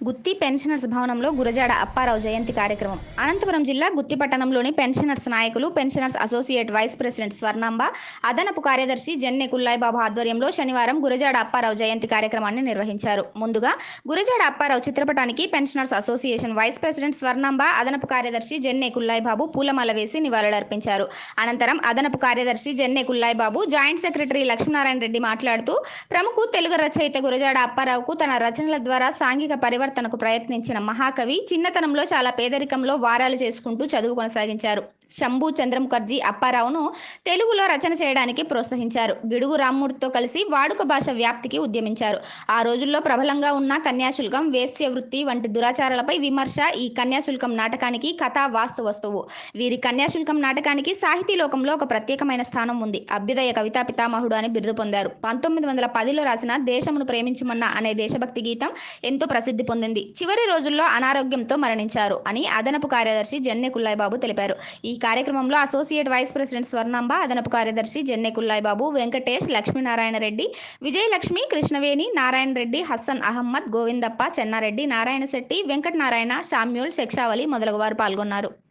గుత్తి pensioners భవనంలో గురజాడ అప్పారావు జయంతి కార్యక్రమం. అనంతపురం జిల్లా గుత్తి పట్టణంలోని పెన్షనర్స్ నాయకులు pensioners associate vice president Swarnamba అదనపు కార్యదర్శి జెన్నె కుల్లాయిబాబు ఆధ్వర్యంలో శనివారం గురజాడ అప్పారావు జయంతి కార్యక్రమాన్ని నిర్వహించారు. ముందుగా గురజాడ అప్పారావు చిత్రపటానికి pensioners association vice president Swarnamba అదనపు కార్యదర్శి జెన్నె కుల్లాయిబాబు పూలమాల వేసి నివాళులర్పించారు. అనంతరం అదనపు కార్యదర్శి జెన్నె కుల్లాయిబాబు జాయింట్ సెక్రటరీ లక్ష్మీనారాయణ రెడ్డి మాట్లాడుతూ ప్రముఖ తెలుగు రచయిత గురజాడ అప్పారావుకు తన రచనల ద్వారా సాంఘిక పరివర్తనకు ప్రయత్నించిన మహాకవి చిన్నతనంలో చాలా పేదరికంలో వారాలు చేసుకుంటూ చదువు కొనసాగించారు. శంభు చంద్రముఖర్జీ అప్పారావును తెలుగులో రచన చేయడానికి ప్రోత్సహించారు. గిడుగు రామ్మూర్తితో కలిసి వాడుక భాష వ్యాప్తికి ఉద్యమించారు. ఆ రోజుల్లో ప్రబలంగా ఉన్న కన్యాశుల్కం వేశ్య వృత్తి వంటి దురాచారాలపై విమర్శ ఈ కన్యాశుల్కం నాటకానికి కథా వాస్తు వస్తువు. వీరి కన్యాశుల్కం నాటకానికి సాహితీ లోకంలో ఒక ప్రత్యేకమైన స్థానం ఉంది. అభ్యుదయ కవితా పితామహుడు అని బిరుదు పొందారు. పంతొమ్మిది వందల పదిలో రాసిన దేశమును ప్రేమించమన్న అనే దేశభక్తి గీతం ఎంతో ప్రసిద్ధి పొందింది. చివరి రోజుల్లో అనారోగ్యంతో మరణించారు అని అదనపు కార్యదర్శి జెన్నె కుల్లాయిబాబు తెలిపారు. ఈ కార్యక్రమంలో అసోసియేట్ వైస్ ప్రెసిడెంట్ స్వర్ణాంబ అదనపు కార్యదర్శి జెన్నె కుల్లాయిబాబు వెంకటేష్ లక్ష్మీనారాయణ రెడ్డి విజయలక్ష్మి కృష్ణవేణి నారాయణ రెడ్డి హస్సన్ అహమ్మద్ గోవిందప్ప చెన్నారెడ్డి నారాయణ శెట్టి వెంకటనారాయణ శామ్యూల్ శిక్షావళి మొదలగు వారు పాల్గొన్నారు.